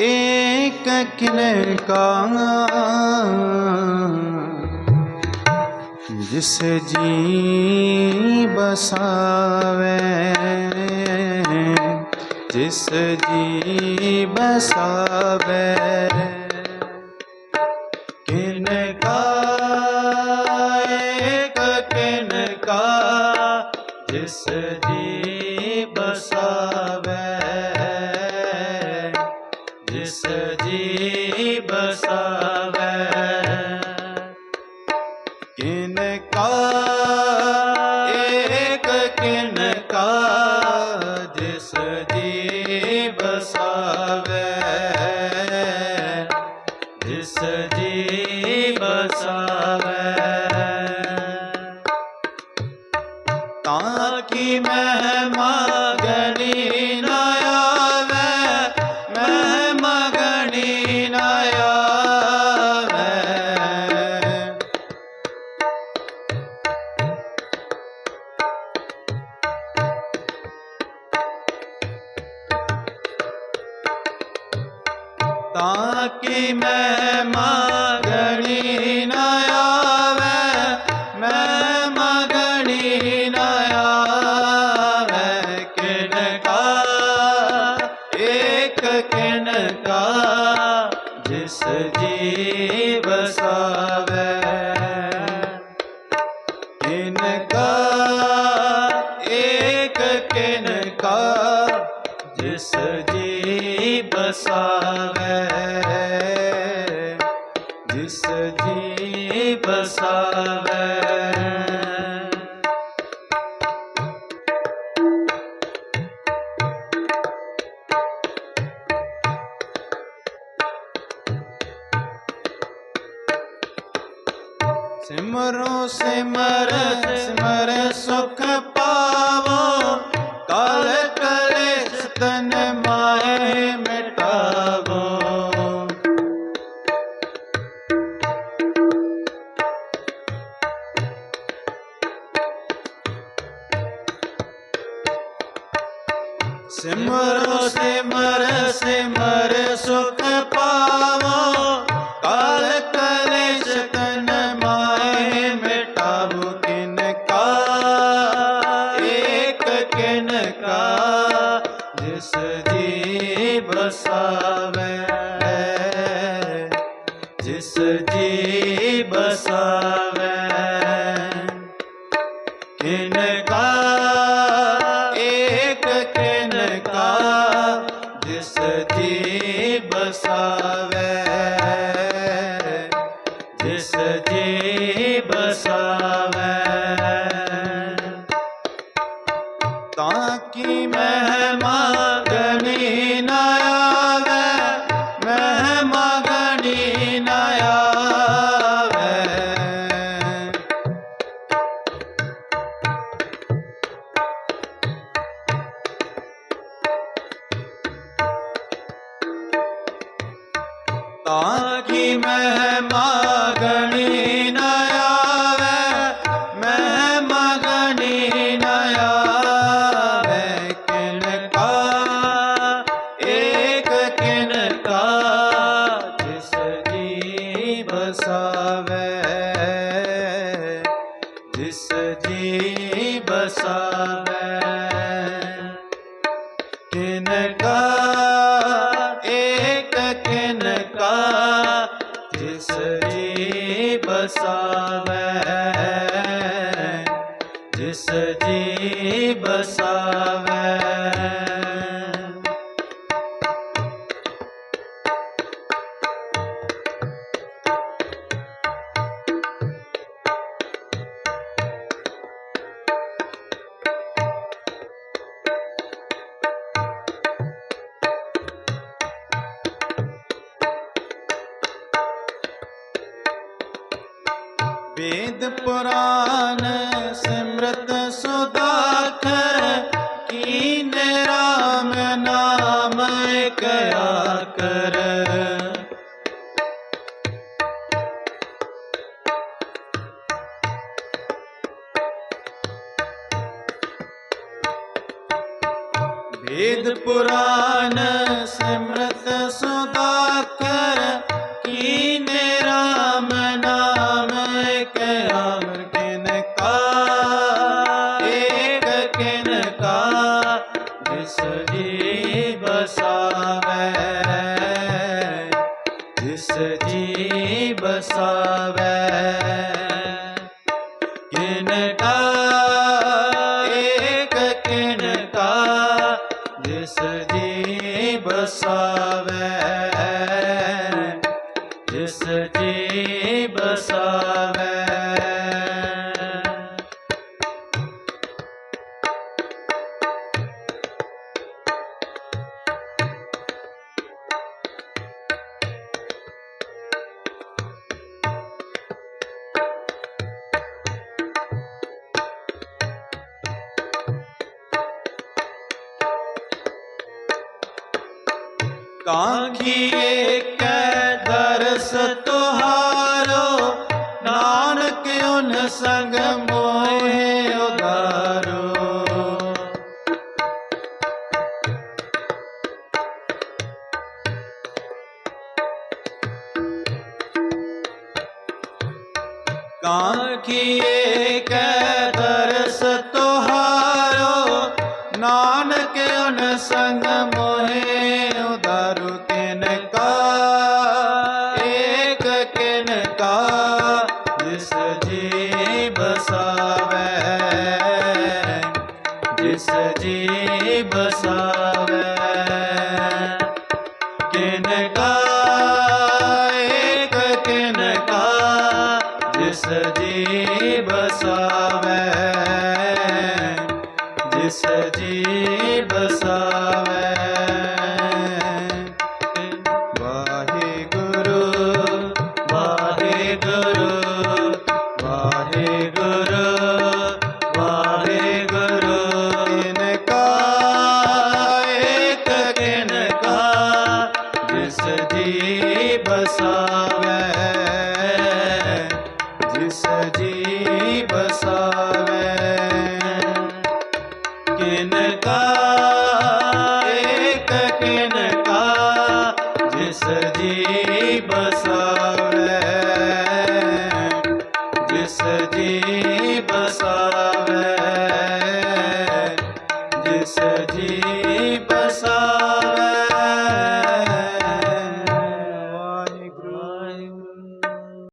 एक किले का जिस जी बसावे जिस जी बसावे किन का एक किन का जिस ਜੀ ਬਸਾਵੇ ਤਾਂ ਕਿ ਮੈਂ ਮਗਣੀ ਨਾ ਆਵੇ, ਮੈਂ ਮਗਣੀ ਨਾ ਆਵੇ। ਕਿਨਕਾ ਇੱਕ ਕਿਨਕਾ ਜਿਸ ਜੀਵ ਸਾਵੇ। ਕਿਨਕਾ ਇੱਕ ਕਿਨਕਾ ਜਿਸ ਜੀ ਬਸਾਵੇ ਜਿਸ ਜੀ ਬਸਾਵੇ। ਸਿਮਰੋ ਸਿਮਰ ਸਿਮਰ ਸੋ ਸਿਮਰੋ ਸਿਮਰ ਸਿਮਰ ਸੁਖ ਪਾਵੋ। ਕਾਲ ਕਲੇਸ਼ ਤਨ ਮਾਹੇ ਮਿਟਾਵੋ ਕਿਨ ਕਾ। ਏਕ ਕਿਨ ਕਾ, ਜਿਸ ਜੀ ਬਸਾਵੇ ਜਿਸ ਜੀ ਬਸਾਵੇ ਤਾਂ ਕੀ ਮਹਿਮਾ ਗਣੀ ਨਾ ਵਸਾਵੇ ਕਿਨ ਕਾ ਏਕ ਕਿਨ ਕਾ ਜਿਸ ਜੀ ਬਸਾਵੇ ਜਿਸ ਜੀ ਬਸਾਵੇ ਪੁਰਾਨ ਸਿਮਰਤ ਸੁਦਾਖ ਕੀਨੇ RAM ਨਾਮ ਕਰ ਵੇਦ ਪੁਰਾਨ ਕਿਨ ਕਾ ਏਕ ਕਿਨ ਕਾ ਜਿਸ ਜੀ ਬਸਾਵੇ ਕਾਂਖੀ ਏਕੈ ਦਰਸ ਤੁਹਾਰੋ ਨਾਨਕ ਉਨ ਸੰਗ ਮੋਹਿ ਉਦਾਰੋ ਕਾਂਖੀ ਕੈ ਦਰਸ ਤੁਹਾਰੋ ਨਾਨਕ ਉਨ ਸੰਗ ਜੀ ਬਸਾਵੇ ਜਿਸ ਜੀ ਬਸਾਵੇ ਕਿਨ ਕਾ ਕਿਨ ਕਾ ਜਿਸ ਜੀ ਬਸਾਵੇ ਜਿਸ ਜੀ ਬਸਾਵੇ ਜਿਸ ਜੀ ਬਸਾਵੇ ਕਿਨ ਕਾ, ਏਕ ਕਿਨ ਕਾ, ਜਿਸ ਜੀ ਬਸਾਵੇ ਜਿਸ ਜੀ ਬਸਾਵੇ ਜਿਸ ਜੀ